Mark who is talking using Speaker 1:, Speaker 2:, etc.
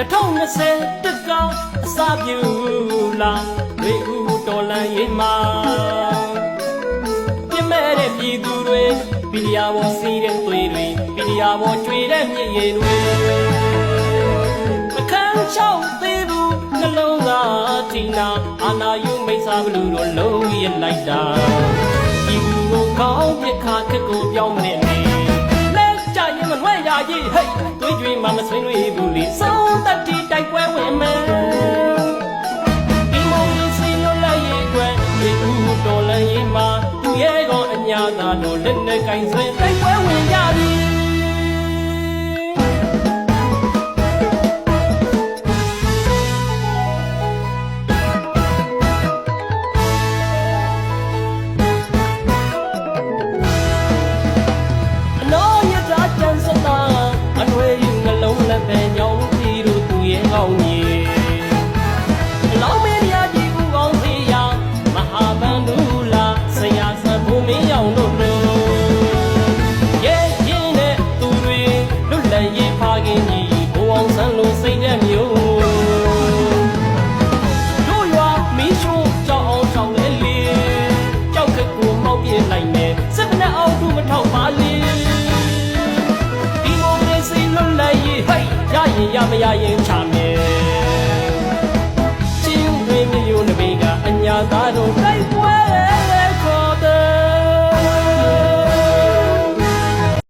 Speaker 1: 2020တက်ကောင်အစပြုလာတွေဦးတော်လန်ရေးမှာပြစ်မဲ့တဲ့ပြည်သူတွေပီလီယာဘောစီးတဲ့သွေးတွေပီလီယာဘောကျွေတဲ့မြစ်ရည်တွေအခန်းချောက်သေးဘူးနှလုံးသားထင်နာအာနာယုမိတ်စာဘလူတို့လုံးရလိုက်တာပြည်သူကိုကောင်းပြစ်ခါခက်ကိုပြောင်းမနေနဲ့လက်ကြ ရင်မလွဲ့ရကြီးဟဲ့သွေးကြွေးမှမဆွေးနွေးဘူးလေစောင်းတက်တီတိုက်ပွဲဝင်မယ်ဒီမိုကရေစီလွတ်လပ်ရေးအတွက်ဒီဦးတော်လှန်ရေးမှာသူရဲ့ကောင်အညာသာတို့လက်နဲ့ကင်ဆွဲတိုက်ပွဲဝင်ကြ দারুণ